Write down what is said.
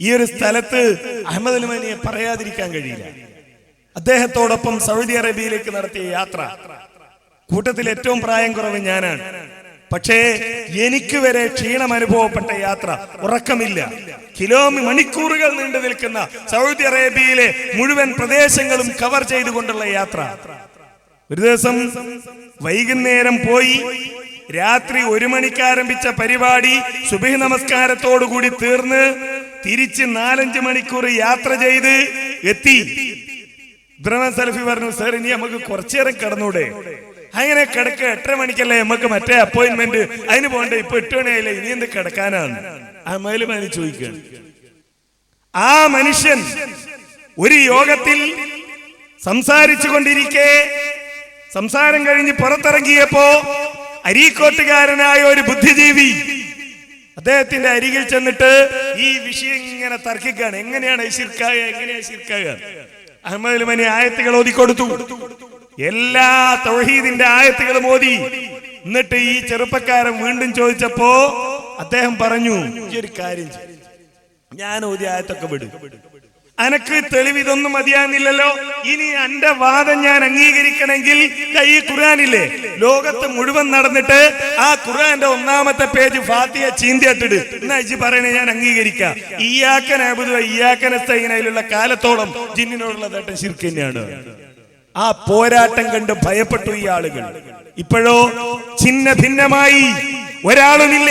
ഈ ഒരു സ്ഥലത്ത് അഹമ്മദ് അലിമാനിയെ പറയാതിരിക്കാൻ കഴിയില്ല. അദ്ദേഹത്തോടൊപ്പം സൗദി അറേബ്യയിലേക്ക് നടത്തിയ യാത്ര കൂട്ടത്തിൽ ഏറ്റവും പ്രായം കുറവ് ഞാനാണ്. പക്ഷേ എനിക്ക് വരെ ക്ഷീണം അനുഭവപ്പെട്ട യാത്ര ഉറക്കമില്ല. കിലോമി മണിക്കൂറുകൾ നീണ്ടു നിൽക്കുന്ന സൗദി അറേബ്യയിലെ മുഴുവൻ പ്രദേശങ്ങളും കവർ ചെയ്തുകൊണ്ടുള്ള യാത്ര. ഒരു ദിവസം വൈകുന്നേരം പോയി രാത്രി ഒരു മണിക്ക് ആരംഭിച്ച പരിപാടി സുബഹി നമസ്കാരത്തോടുകൂടി തീർന്ന് തിരിച്ച് നാലഞ്ച് മണിക്കൂർ യാത്ര ചെയ്ത് എത്തി. സലഫി പറഞ്ഞു സാർ ഇനി നമുക്ക് കുറച്ചേരം കിടന്നൂടെ? അങ്ങനെ കിടക്ക എട്ടര മണിക്കല്ലേ നമുക്ക് മറ്റേ അപ്പോയിന്റ്മെന്റ് അതിന് പോകണ്ടേ ഇപ്പൊ എട്ട് മണിയായില്ലേ ഇനി എന്ത് കിടക്കാനാണ്? ആ മേലുമാനി ചോദിക്കുകയാണ്. ആ മനുഷ്യൻ ഒരു യോഗത്തിൽ സംസാരിച്ചു കൊണ്ടിരിക്കെ സംസാരം കഴിഞ്ഞ് പുറത്തിറങ്ങിയപ്പോ അരീക്കോട്ടുകാരനായ ഒരു ബുദ്ധിജീവി അദ്ദേഹത്തിന്റെ അരികിൽ ചെന്നിട്ട് ഈ വിഷയം ഇങ്ങനെ തർക്കിക്കാണ്. എങ്ങനെയാണ് ശിർക്കായ? എങ്ങനെയാണ് ശിർക്കായ? അഹമ്മദ് മനി ആയത്തുകൾ ഓതിക്കൊടുത്തു എല്ലാ തൗഹീദിന്റെ ആയത്തുകളും ഓതി. എന്നിട്ട് ഈ ചെറുപ്പക്കാരൻ വീണ്ടും ചോദിച്ചപ്പോ അദ്ദേഹം പറഞ്ഞു "ഈ ഒരു കാര്യം ഞാൻ ഓതി ആയത്തൊക്കെ വിടും. അനക്ക് തെളിവ് ഇതൊന്നും മതിയാകുന്നില്ലല്ലോ. ഇനി എന്റെ വാദം ഞാൻ അംഗീകരിക്കണമെങ്കിൽ ഈ ഖുർആാനില്ലേ? ലോകത്ത് മുഴുവൻ നടന്നിട്ട് ആ ഖുർആന്റെ ഒന്നാമത്തെ പേജ് ഫാത്തിയ ചീന്തിയിട്ടിട്. എന്നാ ഇജി പറയണേ ഞാൻ അംഗീകരിക്കാം. ഇയാക്കൻ അബുദ ഇയാക്കനസ്തയിലുള്ള കാലത്തോളം ജിന്നിനോടുള്ള നേട്ടം ശിർക്കന്നെയാണ് ആ പോരാട്ടം കണ്ട് ഭയപ്പെട്ടു ഈ ആളുകൾ. ഇപ്പോഴോ ഛിന്ന ഭിന്നമായി ഒരാളുമില്ല.